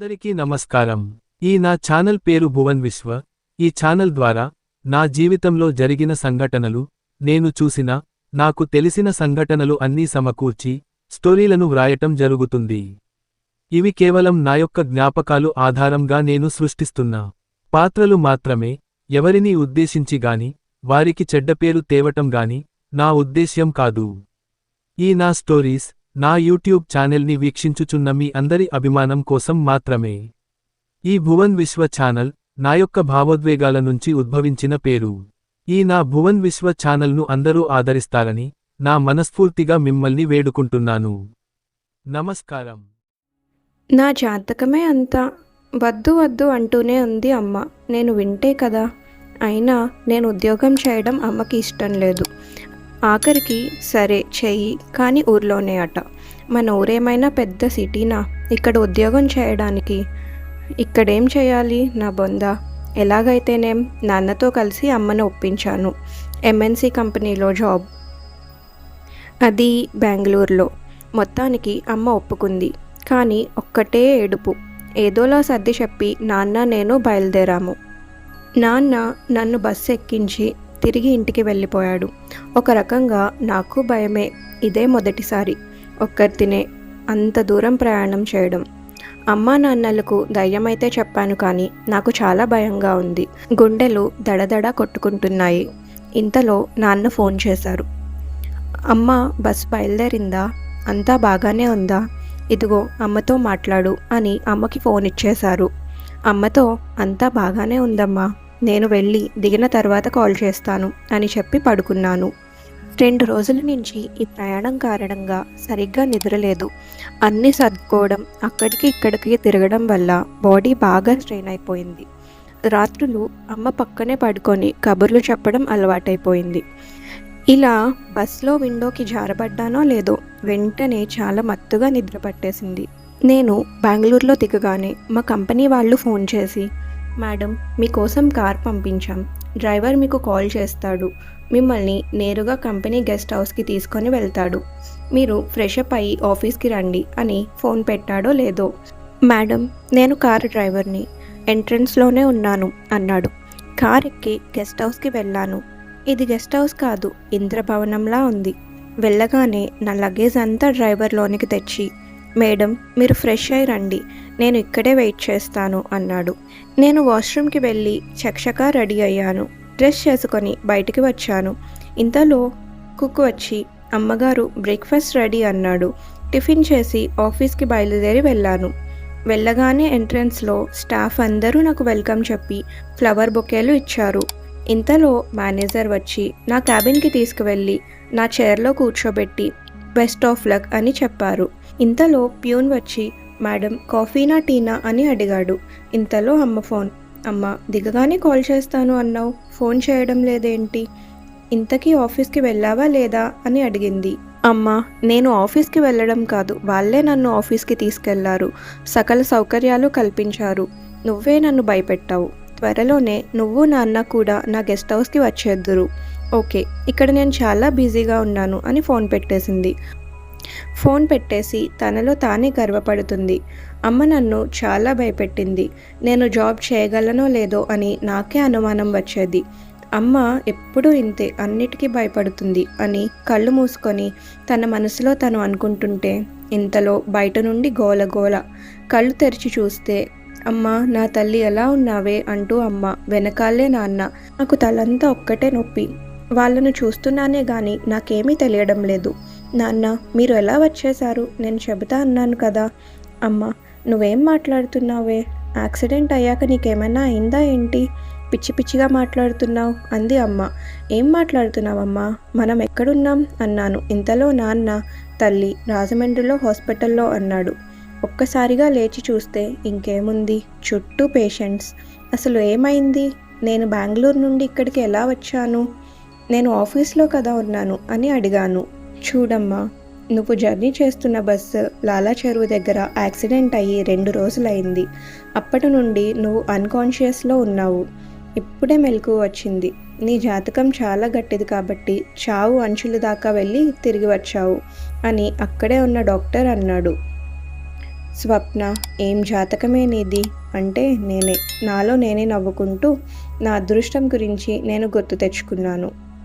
అందరికీ నమస్కారం. ఈ నా ఛానల్ పేరు భువన్ విశ్వ. ఈ ఛానల్ ద్వారా నా జీవితంలో జరిగిన సంఘటనలు నేను చూసిన నాకు తెలిసిన సంఘటనలు అన్నీ సమకూర్చి స్టోరీలను వ్రాయటం జరుగుతుంది. ఇవి కేవలం నా యొక్క జ్ఞాపకాలు ఆధారంగా నేను సృష్టిస్తున్నా పాత్రలు మాత్రమే ఎవరినీ ఉద్దేశించి గాని వారికి చెడ్డ పేరు తేవటం గాని నా ఉద్దేశ్యం కాదు. ఈ నా స్టోరీస్ నా యూట్యూబ్ ఛానల్ని వీక్షించుచున్న మీ అందరి అభిమానం కోసం మాత్రమే. ఈ భువన్ విశ్వ ఛానల్ నా యొక్క భావోద్వేగాల నుంచి ఉద్భవించిన పేరు. ఈ నా భువన్ విశ్వ ఛానల్ను అందరూ ఆదరిస్తారని నా మనస్ఫూర్తిగా మిమ్మల్ని వేడుకుంటున్నాను. నమస్కారం. నా జాతకమే అంతా వద్దు వద్దు అంటూనే ఉంది అమ్మ. నేను వింటే కదా. అయినా నేను ఉద్యోగం చేయడం అమ్మకి ఇష్టం లేదు. ఆఖరికి సరే చెయ్యి. కానీ ఊర్లోనే అట. మన ఊరేమైనా పెద్ద సిటీనా? ఇక్కడ ఉద్యోగం చేయడానికి. ఇక్కడేం చేయాలి నా బొంద? ఎలాగైతేనేం నాన్నతో కలిసి అమ్మను ఒప్పించాను. ఎంఎన్సి కంపెనీలో జాబ్. అది బెంగళూరులో. మొత్తానికి అమ్మ ఒప్పుకుంది. కానీ ఒక్కటే ఏడుపు. ఏదోలా సర్ది చెప్పి నాన్న నేను బయలుదేరాము. నాన్న నన్ను బస్సు ఎక్కించి తిరిగి ఇంటికి వెళ్ళిపోయాడు. ఒక రకంగా నాకు భయమే. ఇదే మొదటిసారి. ఒక్కరితినే అంత దూరం ప్రయాణం చేయడం. అమ్మా నాన్నలకు ధైర్యమైతే చెప్పాను కానీ నాకు చాలా భయంగా ఉంది. గుండెలు దడదడ కొట్టుకుంటున్నాయి. ఇంతలో నాన్న ఫోన్ చేశారు. అమ్మ బస్ బయలుదేరిందా? అంతా బాగానే ఉందా? ఇదిగో అమ్మతో మాట్లాడు అని అమ్మకి ఫోన్ ఇచ్చేశారు. అమ్మతో అంతా బాగానే ఉందమ్మా. నేను వెళ్ళి దిగిన తర్వాత కాల్ చేస్తాను అని చెప్పి పడుకున్నాను. రెండు రోజుల నుంచి ఈ ప్రయాణం కారణంగా సరిగ్గా నిద్రలేదు. అన్నీ సర్దుకోవడం అక్కడికి ఇక్కడికి తిరగడం వల్ల బాడీ బాగా స్ట్రెయిన్ అయిపోయింది. రాత్రులు అమ్మ పక్కనే పడుకొని కబుర్లు చెప్పడం అలవాటైపోయింది. ఇలా బస్లో విండోకి జారబడ్డానో లేదో వెంటనే చాలా మత్తుగా నిద్ర పట్టేసింది. నేను బెంగళూరులో దిగగానే మా కంపెనీ వాళ్ళు ఫోన్ చేసి మేడం మీకోసం కార్ పంపించాం. డ్రైవర్ మీకు కాల్ చేస్తాడు. మిమ్మల్ని నేరుగా కంపెనీ గెస్ట్ హౌస్కి తీసుకొని వెళ్తాడు. మీరు ఫ్రెష్ అప్ అయ్యి ఆఫీస్కి రండి అని ఫోన్ పెట్టాడో లేదో. మేడం నేను కారు డ్రైవర్ని. ఎంట్రన్స్లోనే ఉన్నాను అన్నాడు. కార్ ఎక్కి గెస్ట్ హౌస్కి వెళ్ళాను. ఇది గెస్ట్ హౌస్ కాదు ఇంద్రభవనంలా ఉంది. వెళ్ళగానే నా లగేజ్ అంతా డ్రైవర్లోనికి తెచ్చి మేడం మీరు ఫ్రెష్ అయి రండి. నేను ఇక్కడే వెయిట్ చేస్తాను అన్నాడు. నేను వాష్రూమ్కి వెళ్ళి చక్షకా రెడీ అయ్యాను. డ్రెస్ చేసుకొని బయటికి వచ్చాను. ఇంతలో కుక్ వచ్చి అమ్మగారు బ్రేక్ఫాస్ట్ రెడీ అన్నాడు. టిఫిన్ చేసి ఆఫీస్కి బయలుదేరి వెళ్ళాను. వెళ్ళగానే ఎంట్రన్స్లో స్టాఫ్ అందరూ నాకు వెల్కమ్ చెప్పి ఫ్లవర్ బొకేలు ఇచ్చారు. ఇంతలో మేనేజర్ వచ్చి నా క్యాబిన్కి తీసుకువెళ్ళి నా చైర్లో కూర్చోబెట్టి బెస్ట్ ఆఫ్ లక్ అని చెప్పారు. ఇంతలో ప్యూన్ వచ్చి మేడం కాఫీనా టీనా? అని అడిగాడు. ఇంతలో అమ్మ ఫోన్ అమ్మ దిగగానే కాల్ చేస్తాను అన్నావు. ఫోన్ చేయడం లేదేంటి? ఇంతకీ ఆఫీస్కి వెళ్ళావా లేదా? అని అడిగింది. అమ్మ నేను ఆఫీస్కి వెళ్ళడం కాదు. వాళ్ళే నన్ను ఆఫీస్కి తీసుకెళ్ళారు. సకల సౌకర్యాలు కల్పించారు. నువ్వే నన్ను భయపెట్టావు. త్వరలోనే నువ్వు నాన్న కూడా నా గెస్ట్ హౌస్కి వచ్చేద్దురు. ఓకే ఇక్కడ నేను చాలా బిజీగా ఉన్నాను అని ఫోన్ పెట్టేసింది. ఫోన్ పెట్టేసి తనలో తానే గర్వపడుతుంది. అమ్మ నన్ను చాలా భయపెట్టింది. నేను జాబ్ చేయగలనో లేదో అని నాకే అనుమానం వచ్చేది. అమ్మ ఎప్పుడూ ఇంతే అన్నిటికీ భయపడుతుంది అని కళ్ళు మూసుకొని తన మనసులో తను అనుకుంటుంటే ఇంతలో బయట నుండి గోల గోల కళ్ళు తెరిచి చూస్తే అమ్మ నా తల్లి ఎలా ఉన్నావే అంటూ అమ్మ వెనకాలే నాన్న నాకు తలంతా ఒక్కటే నొప్పి. వాళ్ళను చూస్తున్నానే గాని నాకేమీ తెలియడం లేదు. నాన్న మీరు ఎలా వచ్చేశారు? నేను చెబుతా అన్నాను కదా. అమ్మ నువ్వేం మాట్లాడుతున్నావే? యాక్సిడెంట్ అయ్యాక నీకేమైనా అయిందా ఏంటి? పిచ్చి పిచ్చిగా మాట్లాడుతున్నావు అంది అమ్మ. ఏం మాట్లాడుతున్నావమ్మా? మనం ఎక్కడున్నాం? అన్నాను. ఇంతలో నాన్న తల్లి రాజమండ్రిలో హాస్పిటల్లో అన్నాడు. ఒక్కసారిగా లేచి చూస్తే ఇంకేముంది? చుట్టూ పేషెంట్స్. అసలు ఏమైంది? నేను బెంగళూరు నుండి ఇక్కడికి ఎలా వచ్చాను? నేను ఆఫీస్లో కదా ఉన్నాను అని అడిగాను. చూడమ్మా నువ్వు జర్నీ చేస్తున్న బస్సు లాలా చెరువు దగ్గర యాక్సిడెంట్ అయ్యి రెండు రోజులైంది. అప్పటి నుండి నువ్వు అన్కాన్షియస్లో ఉన్నావు. ఇప్పుడే మెలకు వచ్చింది. నీ జాతకం చాలా గట్టిది కాబట్టి చావు అంచుల దాకా వెళ్ళి తిరిగి వచ్చావు అని అక్కడే ఉన్న డాక్టర్ అన్నాడు. స్వప్న ఏం జాతకమే నీది? అంటే నేనే. నాలో నేనే నవ్వుకుంటూ నా అదృష్టం గురించి నేను గుర్తు తెచ్చుకున్నాను.